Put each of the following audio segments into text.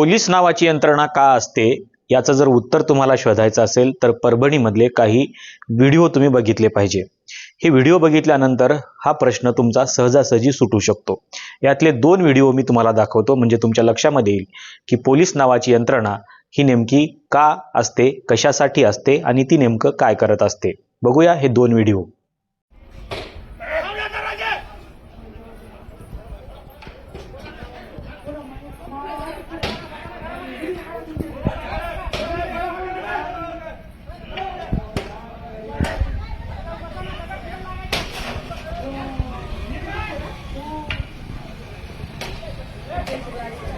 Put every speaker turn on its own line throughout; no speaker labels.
Police नावाची यंत्रणा का असते याचं जर उत्तर तुम्हाला शोधायचं असेल तर परभणीमधले काही व्हिडिओ तुम्ही बघितले पाहिजे. हे व्हिडिओ बघितल्यानंतर हा प्रश्न तुमचा सहजासहजी सुटू शकतो. यातले दोन व्हिडिओ मी तुम्हाला दाखवतो म्हणजे तुमच्या लक्षामध्ये येईल की पोलीस नावाची यंत्रणा ही नेमकी का असते कशासाठी असते आणि ती नेमकं काय करत असते. बघूया हे दोन व्हिडिओ. Thank you.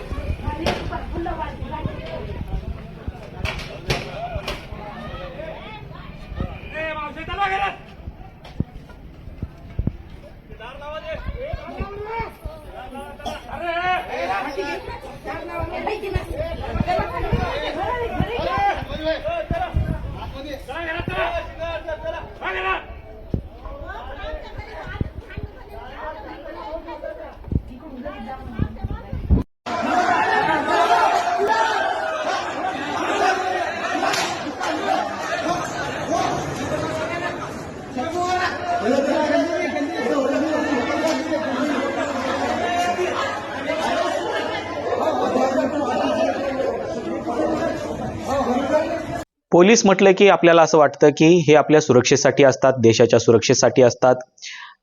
पोलीस म्हटलं की आपल्याला असं वाटतं की हे आपल्या सुरक्षेसाठी असतात देशाच्या सुरक्षेसाठी असतात.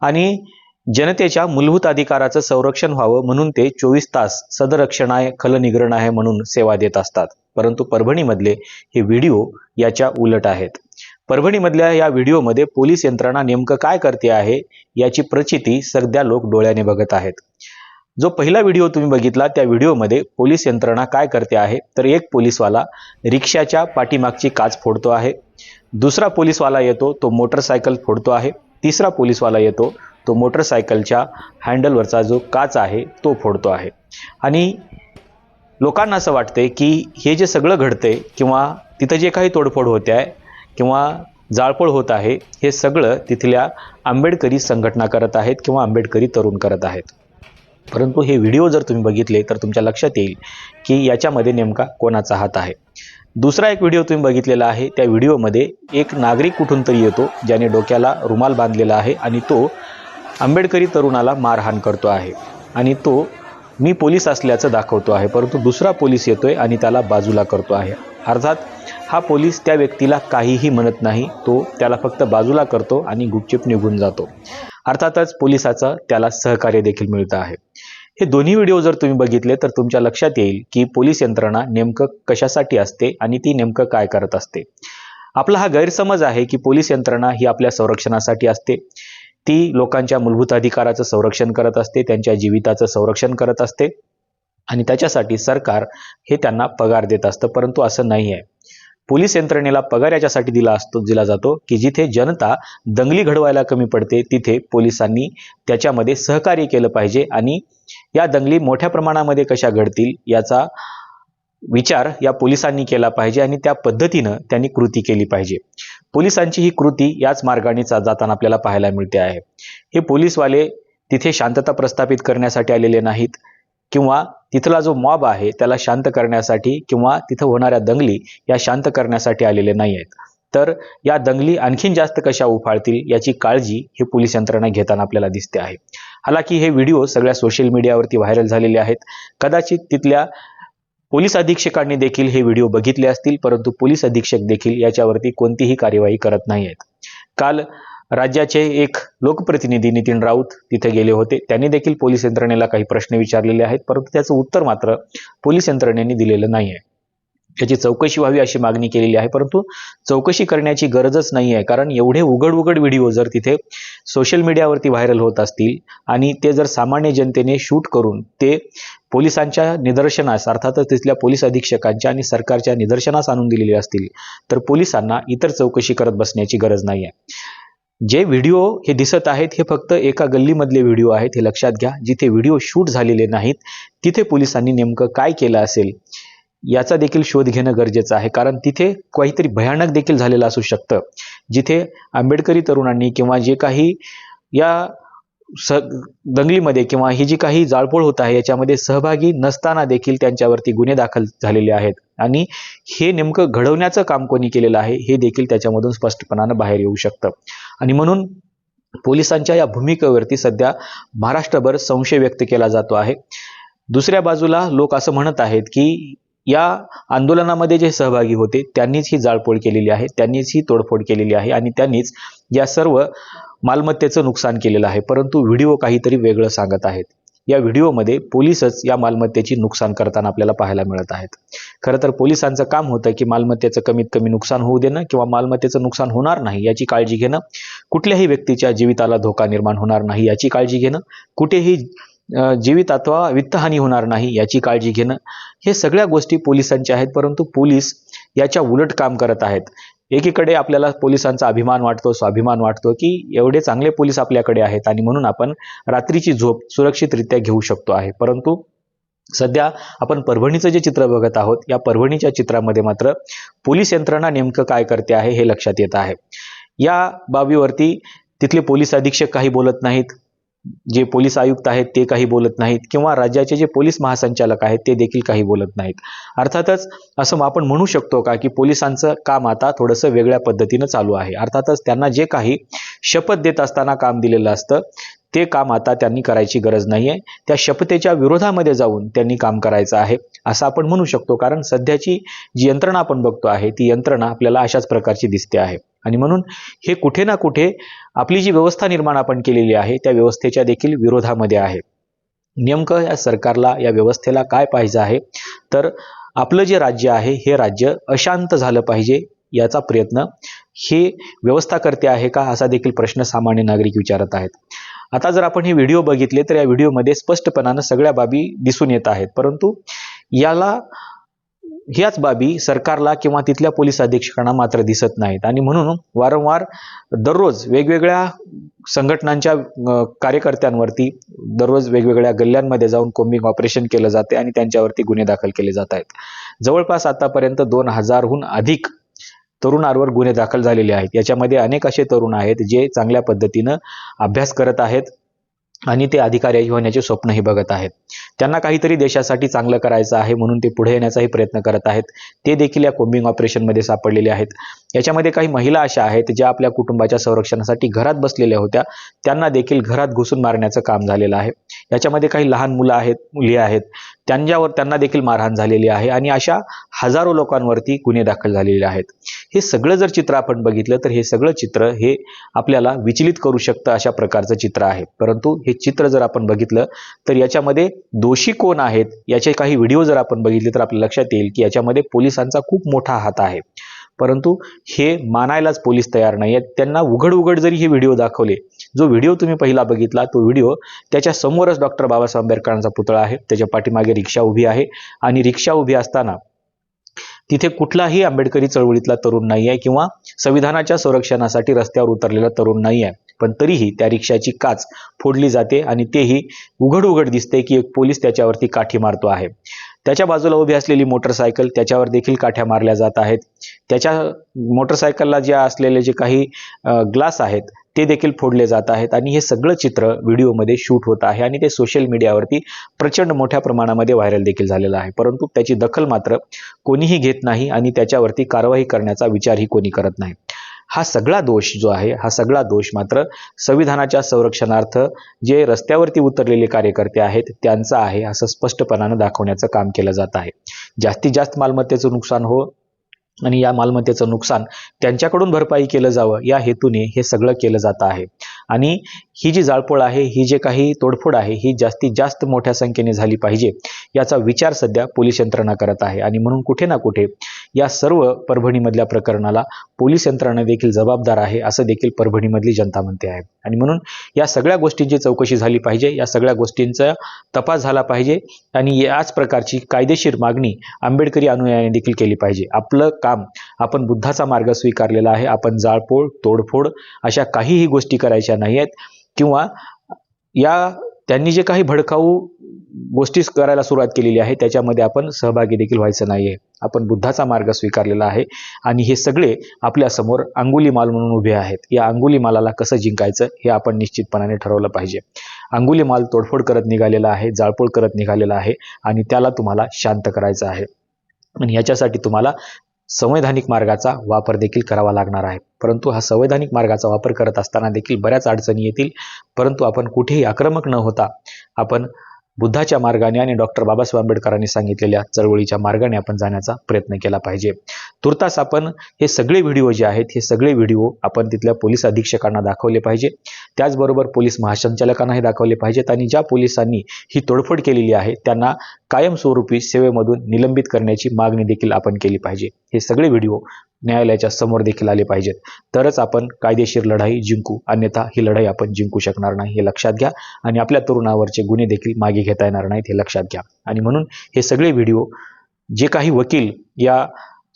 आणि जनतेच्या मूलभूत अधिकाराचं संरक्षण व्हावं म्हणून ते चोवीस तास सदरक्षण आहे खलनिग्रहण आहे म्हणून सेवा देत असतात. परंतु परभणीमधले हे व्हिडिओ याच्या उलट आहेत. परभणीमधल्या या व्हिडिओमध्ये पोलीस यंत्रणा नेमकं काय करते आहे याची प्रचिती सध्या लोक डोळ्याने बघत आहेत. जो पहिला व्हिडिओ तुम्ही बघितला त्या व्हिडिओमध्ये पोलीस यंत्रणा काय करते आहे? तर एक पोलीसवाला रिक्षाच्या पाठीमागची काच फोडतो आहे. दुसरा पोलीसवाला येतो तो मोटरसायकल फोडतो आहे. तिसरा पोलीसवाला येतो तो मोटरसायकलच्या हँडलवरचा जो काच आहे तो फोडतो आहे. आणि लोकांना असं वाटते की हे जे सगळं घडते किंवा तिथं जे काही तोडफोड होते आहे किंवा जाळपोळ होत आहे हे सगळं तिथल्या आंबेडकरी संघटना करत आहेत किंवा आंबेडकरी तरुण करत आहेत. परंतु हे व्हिडिओ जर तुम्ही बघितले तर तुमच्या लक्षात येईल की याच्यामध्ये नेमका कोणाचा हात आहे. दुसरा एक व्हिडिओ तुम्ही बघितलेला आहे. त्या व्हिडिओमध्ये एक नागरिक कुठून तरी येतो ज्याने डोक्याला रुमाल बांधलेला आहे आणि तो आंबेडकरी तरुणाला मारहाण करतो आहे. आणि तो मी पोलीस असल्याचं दाखवतो आहे परंतु दुसरा पोलीस येतोय आणि त्याला बाजूला करतो आहे. अर्थात हा पोलीस त्या व्यक्तीला काहीही म्हणत नाही तो त्याला फक्त बाजूला करतो आणि गुपचूप निघून जातो. अर्थातच पोलिसाचं त्याला सहकार्य देखील मिळतं आहे. हे दोन्ही व्हिडिओ जर तुम्ही बघितले तर तुमच्या लक्षात येईल की पोलीस यंत्रणा नेमकं कशासाठी असते आणि ती नेमकं काय करत असते. आपला हा गैरसमज आहे की पोलीस यंत्रणा ही आपल्या संरक्षणासाठी असते. ती लोकांच्या मूलभूत अधिकाराचं संरक्षण करत असते त्यांच्या जीविताचं संरक्षण करत असते आणि त्याच्यासाठी सरकार हे त्यांना पगार देत असतं परंतु असं नाही आहे पोलीस यंत्रणेला पगार याच्यासाठी दिला असतो दिला जातो की जिथे जनता दंगली घडवायला कमी पडते तिथे पोलिसांनी त्याच्यामध्ये सहकार्य केलं पाहिजे आणि या दंगली मोठ्या प्रमाणामध्ये कशा घडतील याचा विचार या पोलिसांनी केला पाहिजे आणि त्या पद्धतीनं त्यांनी कृती केली पाहिजे. पोलिसांची ही कृती याच मार्गाने चा- जाताना आपल्याला पाहायला मिळते आहे. हे पोलीसवाले तिथे शांतता प्रस्थापित करण्यासाठी आलेले नाहीत. किंवा तिथला जो मॉब आहे त्याला शांत करण्यासाठी किंवा तिथं होणाऱ्या दंगली या शांत करण्यासाठी आलेले नाही आहेत. तर या दंगली आणखीन जास्त कशा उफाळतील याची काळजी हे पोलीस यंत्रणा घेताना आपल्याला दिसते आहे. हालाकी हे व्हिडिओ सगळ्या सोशल मीडियावरती व्हायरल झालेले आहेत. कदाचित तिथल्या पोलीस अधीक्षकांनी देखील हे व्हिडिओ बघितले असतील परंतु पोलीस अधीक्षक देखील याच्यावरती कोणतीही कार्यवाही करत नाही आहेत काल राज्याचे एक लोकप्रतिनिधी नितीन राऊत तिथे गेले होते. त्यांनी देखील पोलीस यंत्रणेला काही प्रश्न विचारलेले आहेत परंतु त्याचं उत्तर मात्र पोलीस यंत्रणेने दिलेलं नाही आहे याची चौकशी व्हावी अशी मागणी केलेली आहे परंतु चौकशी करण्याची गरजच नाही आहे कारण एवढे उघड उघड व्हिडिओ जर तिथे सोशल मीडियावरती व्हायरल होत असतील आणि ते जर सामान्य जनतेने शूट करून ते पोलिसांच्या निदर्शनास अर्थातच तिथल्या पोलीस अधीक्षकांच्या आणि सरकारच्या निदर्शनास आणून दिलेले असतील तर पोलिसांना इतर चौकशी करत बसण्याची गरज नाही आहे जे व्हिडिओ हे दिसत आहेत हे फक्त एका गल्लीमधले व्हिडिओ आहेत हे लक्षात घ्या. जिथे व्हिडिओ शूट झालेले नाहीत तिथे पोलिसांनी नेमकं काय केलं असेल याचा देखील शोध घेणं गरजेचं आहे. कारण तिथे काहीतरी भयानक देखील झालेलं असू शकतं. जिथे आंबेडकरी तरुणांनी किंवा जे काही या स दंगलीमध्ये किंवा ही जी काही जाळपोळ होत आहे याच्यामध्ये सहभागी नसताना देखील त्यांच्यावरती गुन्हे दाखल झालेले आहेत. आणि हे नेमकं घडवण्याचं काम कोणी केलेलं आहे हे देखील त्याच्यामधून स्पष्टपणानं बाहेर येऊ शकतं. आणि म्हणून पोलिसांच्या या भूमिकेवरती सध्या महाराष्ट्रभर संशय व्यक्त केला जातो आहे. दुसऱ्या बाजूला लोक असं म्हणत आहेत की या आंदोलनामध्ये जे सहभागी होते त्यांनीच ही जाळपोळ केलेली आहे त्यांनीच ही तोडफोड केलेली आहे आणि त्यांनीच या सर्व मालमत्तेचं नुकसान केलेलं आहे. परंतु व्हिडिओ काहीतरी वेगळं सांगत आहेत. या व्हिडिओमध्ये पोलीसच या मालमत्तेची नुकसान करताना आपल्याला पाहायला मिळत आहेत. खरं तर पोलिसांचं काम होतं की मालमत्तेचं कमीत कमी नुकसान होऊ देणं किंवा मालमत्तेचं नुकसान होणार नाही याची काळजी घेणं. कुठल्याही व्यक्तीच्या जीविताला धोका निर्माण होणार नाही याची काळजी घेणं. कुठेही जीवित अथवा वित्तहानी होणार नाही याची काळजी घेणं. हे सगळ्या गोष्टी पोलिसांच्या आहेत परंतु पोलीस याच्या उलट काम करत आहेत. एकीकडे आपल्याला पोलिसांचा अभिमान वाटतो स्वाभिमान वाटतो की एवढे चांगले पोलीस आपल्याकडे आहेत आणि म्हणून आपण रात्रीची झोप सुरक्षितरित्या घेऊ शकतो आहे. परंतु सध्या आपण परभणीचं जे चित्र बघत आहोत या परभणीच्या चित्रामध्ये मात्र पोलीस यंत्रणा नेमकं काय करते आहे हे लक्षात येत आहे. या बाबीवरती तिथले पोलीस अधीक्षक काही बोलत नाहीत. जे पोलीस आयुक्त आहेत ते काही बोलत नाहीत किंवा राज्याचे जे पोलीस महासंचालक आहेत ते देखील काही बोलत नाहीत. अर्थातच असं आपण म्हणू शकतो का की पोलिसांचं काम आता थोडंसं वेगळ्या पद्धतीनं चालू आहे. अर्थातच त्यांना जे काही शपथ देत असताना काम दिलेलं असतं ते काम आता त्यांनी करायची गरज नाही आहे त्या शपथेच्या विरोधामध्ये जाऊन त्यांनी काम करायचं आहे असं आपण म्हणू शकतो. कारण सध्याची जी यंत्रणा आपण बघतो आहे ती यंत्रणा आपल्याला अशाच प्रकारची दिसते आहे. आणि म्हणून हे कुठे ना कुठे आपली जी व्यवस्था निर्माण आपण केलेली आहे त्या व्यवस्थेच्या देखील विरोधामध्ये आहे. नेमकं या सरकारला या व्यवस्थेला काय पाहिजे आहे? तर आपलं जे राज्य आहे हे राज्य अशांत झालं पाहिजे याचा प्रयत्न हे व्यवस्था करते आहे का असा देखील प्रश्न सामान्य नागरिक विचारत आहेत. आता जर आपण हे व्हिडिओ बघितले तर या व्हिडिओमध्ये स्पष्टपणानं सगळ्या बाबी दिसून येत आहेत. परंतु याला ह्याच बाबी सरकारला किंवा तिथल्या पोलीस अधीक्षकांना मात्र दिसत नाहीत. आणि म्हणून वारंवार दररोज वेगवेगळ्या संघटनांच्या कार्यकर्त्यांवरती दररोज वेगवेगळ्या गल्ल्यांमध्ये जाऊन कोम्बिंग ऑपरेशन केलं जाते आणि त्यांच्यावरती गुन्हे दाखल केले जात आहेत. जवळपास आतापर्यंत दोन हजारहून अधिक तरुणांवर गुन्हे दाखल झालेले आहेत. याच्यामध्ये अनेक असे तरुण आहेत जे चांगल्या पद्धतीनं अभ्यास करत आहेत. आणि ते अधिकारी होण्याचे स्वप्नही बघत आहेत. त्यांना काहीतरी देशासाठी चांगलं करायचं आहे म्हणून ते पुढे येण्याचाही प्रयत्न करत आहेत. ते देखील या कोम्बिंग ऑपरेशनमध्ये सापडलेले आहेत. याच्यामध्ये काही महिला अशा आहेत ज्या आपल्या कुटुंबाच्या संरक्षणासाठी घरात बसलेल्या होत्या. त्यांना देखील घरात घुसून मारण्याचं काम झालेलं आहे. याच्यामध्ये काही लहान मुलं आहेत मुली आहेत. त्यांच्यावर त्यांना देखील मारहाण झालेली आहे आणि अशा हजारो लोकांवरती गुन्हे दाखल झालेले आहेत. हे सगळं जर चित्र आपण बघितलं तर हे सगळं चित्र हे आपल्याला विचलित करू शकतं अशा प्रकारचं चित्र आहे. परंतु हे चित्र जर आपण बघितलं तर याच्यामध्ये दोषी कोण आहेत याचे काही व्हिडिओ जर आपण बघितले तर आपल्या लक्षात येईल की याच्यामध्ये पोलिसांचा खूप मोठा हात आहे. परंतु हे मानायलाच पोलीस तयार नाही आहेत त्यांना उघड उघड जरी हे व्हिडिओ दाखवले जो व्हिडिओ तुम्ही पहिला बघितला तो व्हिडिओ त्याच्या समोरच डॉक्टर बाबासाहेब आंबेडकरांचा पुतळा आहे. त्याच्या पाठीमागे रिक्षा उभी आहे आणि रिक्षा उभी असताना तिथे कुठलाही आंबेडकरी चळवळीतला तरुण नाही आहे किंवा संविधानाच्या संरक्षणासाठी रस्त्यावर उतरलेला तरुण नाही आहे पण तरीही त्या रिक्षाची काच फोडली जाते आणि तेही उघड उघड दिसते की एक पोलीस त्याच्यावरती काठी मारतो आहे. त्याच्या बाजूला उभी असलेली मोटरसायकल त्याच्यावर देखील काठ्या मारल्या जात आहेत. त्याच्या मोटरसायकलला जे असलेले जे काही ग्लास आहेत ते देखील फोडले जात आहेत आणि हे सगळं चित्र व्हिडिओमध्ये शूट होत आहे आणि ते सोशल मीडियावरती प्रचंड मोठ्या प्रमाणामध्ये व्हायरल देखील झालेलं आहे. परंतु त्याची दखल मात्र कोणीही घेत नाही आणि त्याच्यावरती कारवाई करण्याचा विचारही कोणी करत नाही. हा सगळा दोष जो आहे हा सगळा दोष मात्र संविधानाच्या संरक्षणार्थ जे रस्त्यावरती उतरलेले कार्यकर्ते आहेत त्यांचा आहे असं स्पष्टपणानं दाखवण्याचं काम केलं जात आहे. जास्तीत जास्त मालमत्तेचं नुकसान हो आणि या मालमत्तेचं नुकसान त्यांच्याकडून भरपाई केलं जावं या हेतूने हे सगळं केलं जात आहे. आणि ही जी जाळपोळ आहे ही जे काही तोडफोड आहे ही जास्तीत जास्त मोठ्या संख्येने झाली पाहिजे याचा विचार सध्या पोलीस यंत्रणा करत आहे. आणि म्हणून कुठे ना कुठे या सर्व परभणीमधल्या प्रकरणाला पोलीस यंत्रणा देखील जबाबदार आहे असं देखील परभणीमधली जनता म्हणते आहे. आणि म्हणून या सगळ्या गोष्टींची चौकशी झाली पाहिजे या सगळ्या गोष्टींचा तपास झाला पाहिजे आणि याच प्रकारची कायदेशीर मागणी आंबेडकरी अनुयायाने देखील केली पाहिजे. आपलं काम आपण बुद्धाचा मार्ग स्वीकारलेला आहे आपण जाळपोळ तोडफोड अशा काहीही गोष्टी करायच्या नाही आहेत किंवा या त्यांनी जे काही भडकाऊ गोष्टी करायला सुरुवात केलेली आहे त्याच्यामध्ये आपण सहभागी देखील व्हायचं नाही आहे आपण बुद्धाचा मार्ग स्वीकारलेला आहे. आणि हे सगळे आपल्यासमोर अंगुलीमाल म्हणून उभे आहेत. या अंगुलीमालाला कसं जिंकायचं हे आपण निश्चितपणाने ठरवलं पाहिजे. अंगुलीमाल तोडफोड करत निघालेला आहे जाळपोळ करत निघालेला आहे आणि त्याला तुम्हाला शांत करायचं आहे. आणि याच्यासाठी तुम्हाला संवैधानिक मार्गाचा वापर देखील करावा लागणार आहे. परंतु हा संवैधानिक मार्गाचा वापर करत असताना देखील बऱ्याच अडचणी येतील. परंतु आपण कुठेही आक्रमक न होता आपण बुद्धाच्या मार्गाने आणि डॉक्टर बाबासाहेब आंबेडकरांनी सांगितलेल्या चळवळीच्या मार्गाने आपण जाण्याचा प्रयत्न केला पाहिजे. तुर्तास आपण हे सगळे व्हिडिओ जे आहेत हे सगळे व्हिडिओ आपण तिथल्या पोलीस अधीक्षकांना दाखवले पाहिजे. त्याचबरोबर पोलीस महासंचालकांनाही दाखवले पाहिजेत आणि ज्या पोलिसांनी ही तोडफोड केलेली आहे त्यांना कायमस्वरूपी सेवेमधून निलंबित करण्याची मागणी देखील आपण केली पाहिजे. हे सगळे व्हिडिओ न्यायालयाच्या समोर देखील आले पाहिजेत. तरच आपण कायदेशीर लढाई जिंकू. अन्यथा ही लढाई आपण जिंकू शकणार नाही हे लक्षात घ्या. आणि आपल्या तरुणावरचे गुन्हे देखील मागे घेता येणार नाहीत हे लक्षात घ्या. आणि म्हणून हे सगळे व्हिडिओ जे काही वकील या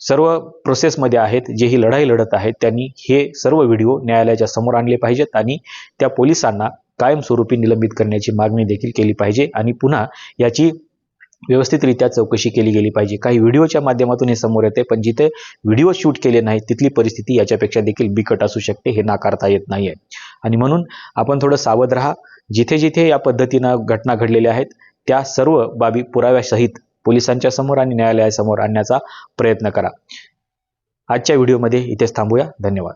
सर्व प्रोसेसमध्ये आहेत जे ही लढाई लढत आहेत त्यांनी हे सर्व व्हिडिओ न्यायालयाच्या समोर आणले पाहिजेत आणि त्या पोलिसांना कायमस्वरूपी निलंबित करण्याची मागणी देखील केली पाहिजे. आणि पुन्हा याची व्यवस्थितरित्या चौकशी केली गेली पाहिजे. काही व्हिडिओच्या माध्यमातून हे समोर येते पण जिथे व्हिडिओ शूट केले नाहीत तिथली परिस्थिती याच्यापेक्षा देखील बिकट असू शकते हे नाकारता येत नाही आहे आणि म्हणून आपण थोडं सावध राहा. जिथे जिथे या पद्धतीनं घटना घडलेल्या आहेत त्या सर्व बाबी पुराव्यासहित पोलिसांच्या समोर आणि न्यायालयासमोर आणण्याचा प्रयत्न करा. आजच्या व्हिडिओमध्ये इथेच थांबूया. धन्यवाद.